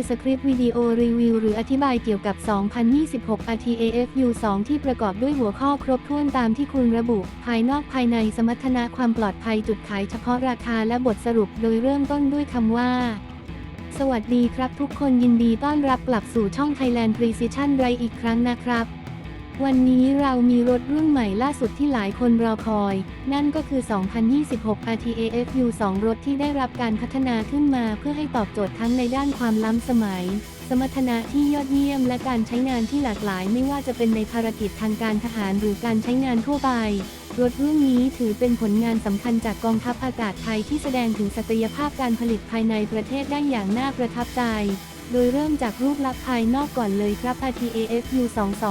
คือสคริปต์วิดีโอรีวิวหรืออธิบายเกี่ยวกับ 2026 RTAFU 2 ที่ประกอบด้วยหัวข้อครบถ้วนตามที่คุณระบุ ภายนอกภายในสมรรถนะความปลอดภัยจุดขายเฉพาะราคาและบทสรุปโดยเริ่มต้นด้วยคำว่าสวัสดีครับทุกคนยินดีต้อนรับกลับสู่ช่อง Thailand Precision ไรอีกครั้งนะครับ วันนี้เรามีรถรุ่นใหม่ล่าสุดที่หลายคนรอคอย นั่นก็คือ 2026 RTAFU 2 รถที่ได้รับการพัฒนาขึ้นมาเพื่อให้ตอบโจทย์ทั้งในด้านความล้ำสมัย สมรรถนะที่ยอดเยี่ยมและการใช้งานที่หลากหลายไม่ว่าจะเป็นในภารกิจทางการทหารหรือการใช้งานทั่วไป รถรุ่นนี้ถือเป็นผลงานสำคัญจากกองทัพอากาศไทยที่แสดงถึงศักยภาพการผลิตภายในประเทศได้อย่างน่าประทับใจ โดยเริ่มจากรูปลักษณ์ภายนอกก่อนเลยครับ RTAFU 2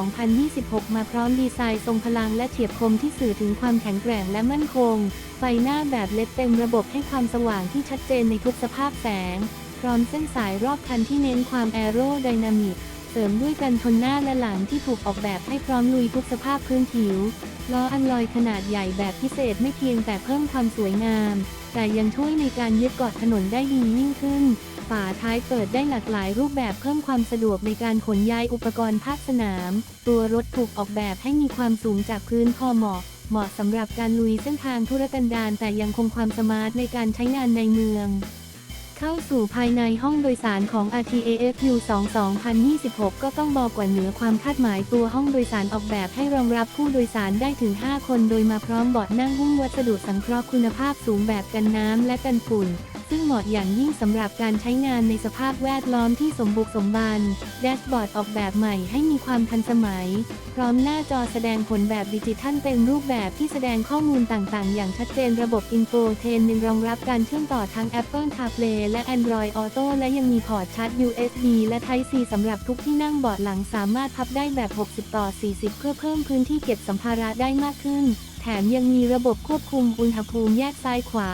2026 มาพร้อมดีไซน์ทรงพลังและเฉียบคมที่สื่อถึงความแข็งแกร่งและมั่นคง ไฟหน้าแบบเล็ดเต็มระบบให้ความสว่างที่ชัดเจนในทุกสภาพแสง พร้อมเส้นสายรอบคันที่เน้นความแอโรไดนามิก เสริมด้วยกันชนหน้าและหลังที่ถูกออกแบบให้พร้อมลุยทุกสภาพพื้นผิว ล้ออัลลอยขนาดใหญ่แบบพิเศษไม่เพียงแต่เพิ่มความสวยงาม แต่ยังช่วยในการยึดเกาะถนนได้ดียิ่งขึ้น ฝาท้ายเปิดได้หลากหลายรูปแบบเพิ่มความสะดวกในการขนย้ายอุปกรณ์ภาคสนาม ตัวรถถูกออกแบบให้มีความสูงจากพื้นพอเหมาะ เหมาะสำหรับการลุยเส้นทางธุรกันดารแต่ยังคงความสมาร์ทในการใช้งานในเมือง เข้าสู่ภายในห้องโดยสารของ RTAFU 2 2026 ก็ต้องบอกกว่าเหนือความคาดหมายตัวห้องโดยสารออกแบบให้รองรับผู้โดยสารได้ถึง 5 คนโดยมาพร้อมเบาะนั่งหุ้มวัสดุสังเคราะห์คุณภาพสูงแบบกันน้ำและกันฝุ่น ซึ่งเหมาะอย่างยิ่งสำหรับการใช้งานในสภาพแวดล้อมที่สมบุกสมบันแดชบอร์ดออกแบบใหม่ให้มีความทันสมัย พร้อมหน้าจอแสดงผลแบบดิจิทัลเต็มรูปแบบที่แสดงข้อมูลต่างๆ อย่างชัดเจนระบบอินโฟเทนนรองรับการเชื่อมต่อทั้ง Apple CarPlay และ Android Auto และยังมีพอร์ตชาร์จ USB และ Type C สำหรับทุกที่นั่งเบาะหลังสามารถพับได้แบบ 60 ต่อ 40 เพื่อเพิ่มพื้นที่เก็บสัมภาระได้มากขึ้น มยังมีระบบควบคุมอุณหภูมิแยกซ้ายขวา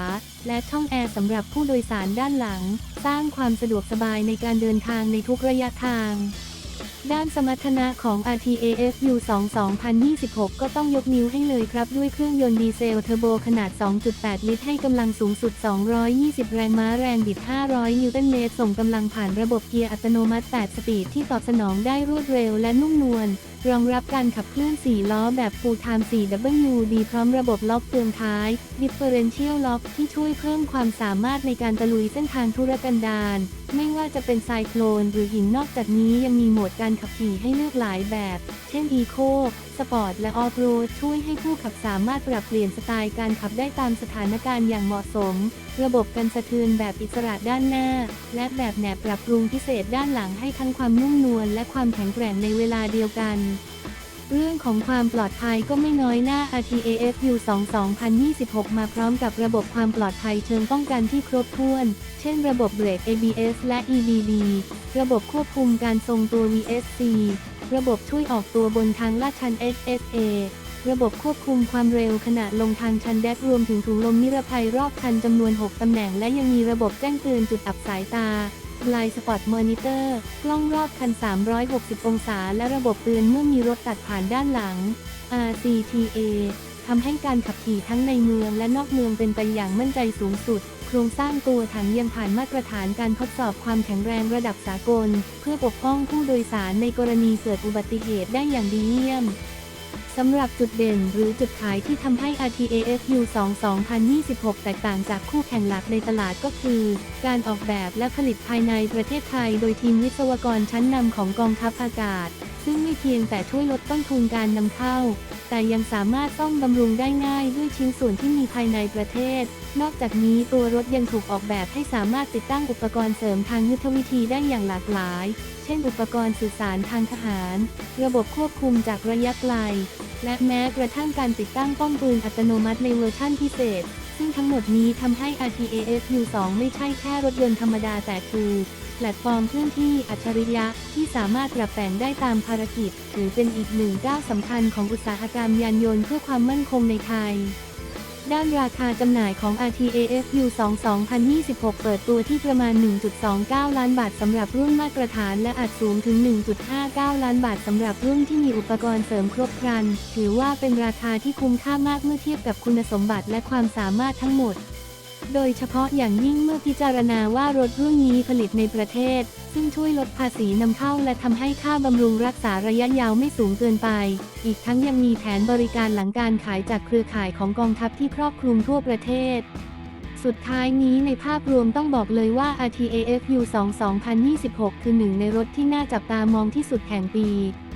และช่องแอร์สำหรับผู้โดยสารด้านหลัง สร้างความสะดวกสบายในการเดินทางในทุกระยะทาง ด้านสมรรถนะของ RTAFU 2 2026 ก็ต้องยกนิ้วให้เลยครับ ด้วยเครื่องยนต์ดีเซลเทอร์โบขนาด 2.8 ลิตร ให้กำลังสูงสุด 220 แรงม้าแรงบิด 500 นิวตันเมตร ส่งกำลังผ่านระบบเกียร์อัตโนมัติ 8 สปีดที่ตอบสนองได้รวดเร็วและนุ่มนวล รองรับการขับเคลื่อน 4 ล้อแบบ Full Time 4WD พร้อมระบบล็อกเตือนท้าย Differential Lock ที่ช่วยเพิ่มความสามารถในการตะลุยเส้นทางธุรกันดารไม่ว่าจะเป็นไซโคลนหรือหินนอกจากนี้ยังมีโหมดการขับขี่ให้เลือกหลายแบบ เช่น Eco Sport และ Off Road ช่วยให้ผู้ขับสามารถปรับเปลี่ยนสไตล์การขับได้ตามสถานการณ์อย่างเหมาะสม ระบบกันสะเทือนแบบอิสระด้านหน้า และแบบแหนบปรับปรุงพิเศษด้านหลังให้ทั้งความนุ่มนวลและความแข็งแกร่งในเวลาเดียวกัน เรื่องของความปลอดภัยก็ไม่น้อยหน้า RTAFU 2 2026 มาพร้อมกับระบบความปลอดภัยเชิงป้องกันที่ครบถ้วน เช่นระบบเบรก ABS และ EBD ระบบควบคุมการทรงตัว VSC ระบบช่วยออกตัวบนทางลาดชัน SSA ระบบควบคุมความเร็วขณะลงทางชันแดกรวมถึงถุงลมนิรภัยรอบคันจำนวน 6 ตำแหน่ง และยังมีระบบแจ้งเตือนจุดอับสายตา Blind Spot Monitor กล้องรอบคัน 360 องศา และระบบเตือนเมื่อมีรถตัดผ่านด้านหลัง RCTA ทำให้การขับขี่ทั้งในเมืองและนอกเมืองเป็นไปอย่างมั่นใจสูงสุด โครงสร้างตัวถังยังผ่านมาตรฐานการทดสอบความแข็งแรงระดับสากล เพื่อปกป้องผู้โดยสารในกรณีเกิดอุบัติเหตุได้อย่างดีเยี่ยม สำหรับจุดเด่นหรือจุดขายที่ทำให้ RTAFU 2 2026 แตกต่างจากคู่แข่งหลักในตลาดก็คือ การออกแบบและผลิตภายในประเทศไทย โดยทีมวิศวกรชั้นนำของกองทัพอากาศ ซึ่งไม่เพียงแต่ช่วยลดต้นทุนการนำเข้า แต่ยังสามารถซ่อมบำรุงได้ง่ายด้วยชิ้นส่วนที่มีภายในประเทศ นอกจากนี้ตัวรถยังถูกออกแบบให้สามารถติดตั้งอุปกรณ์เสริมทางยุทธวิธีได้อย่างหลากหลาย เช่น อุปกรณ์สื่อสารทางทหาร ระบบควบคุมจากระยะไกล และแม้กระทั่งการติดตั้งป้อมปืนอัตโนมัติในเวอร์ชั่นพิเศษ ซึ่งทั้งหมดนี้ทำให้ RTAS U2 ไม่ใช่แค่รถยนต์ธรรมดาแต่คือแพลตฟอร์มเคลื่อนที่อัจฉริยะที่สามารถปรับแต่งได้ตามภารกิจ ถือเป็นอีกหนึ่งก้าวสำคัญของอุตสาหกรรมยานยนต์เพื่อความมั่นคงในไทย ด้านราคาจำหน่ายของ RTAFU 2 2026 เปิดตัวที่ประมาณ 1.29 ล้านบาทสำหรับรุ่นมาตรฐานและอาจสูงถึง 1.59 ล้านบาทสำหรับรุ่นที่มีอุปกรณ์เสริมครบครัน ถือว่าเป็นราคาที่คุ้มค่ามากเมื่อเทียบกับคุณสมบัติและความสามารถทั้งหมด โดยเฉพาะอย่างยิ่งเมื่อพิจารณาว่ารถรุ่นนี้ผลิตในประเทศ ซึ่งช่วยลดภาษีนำเข้าและทำให้ค่าบำรุงรักษาระยะยาวไม่สูงเกินไป อีกทั้งยังมีแผนบริการหลังการขายจากเครือข่ายของกองทัพที่ครอบคลุมทั่วประเทศ สุดท้ายนี้ในภาพรวมต้องบอกเลยว่า RTAFU 2 2026 คือหนึ่งในรถที่น่าจับตามองที่สุดแห่งปี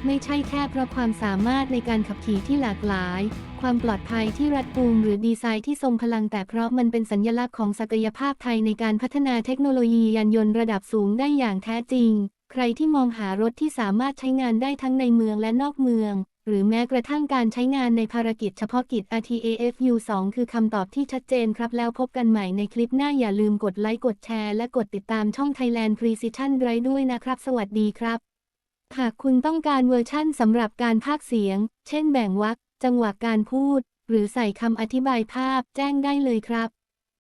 ไม่ใช่แค่เพราะความสามารถในการขับขี่ที่หลากหลาย ความปลอดภัยที่รัดกุมหรือดีไซน์ที่ทรงพลังแต่เพราะมันเป็นสัญลักษณ์ของศักยภาพไทยในการพัฒนาเทคโนโลยียานยนต์ระดับสูงได้อย่างแท้จริง ใครที่มองหารถที่สามารถใช้งานได้ทั้งในเมืองและนอกเมือง หรือแม้กระทั่งการใช้งานในภารกิจเฉพาะกิจ RTAFU 2 คือคำตอบที่ชัดเจนครับแล้วพบกันใหม่ในคลิปหน้าอย่าลืมกดไลค์กดแชร์และกดติดตามช่อง Thailand Precision Drive ด้วยนะครับ สวัสดีครับ หากคุณต้องการเวอร์ชั่นสำหรับการพากย์เสียง เช่นแบ่งวรรคจังหวะการพูด หรือใส่คำอธิบายภาพแจ้งได้เลยครับ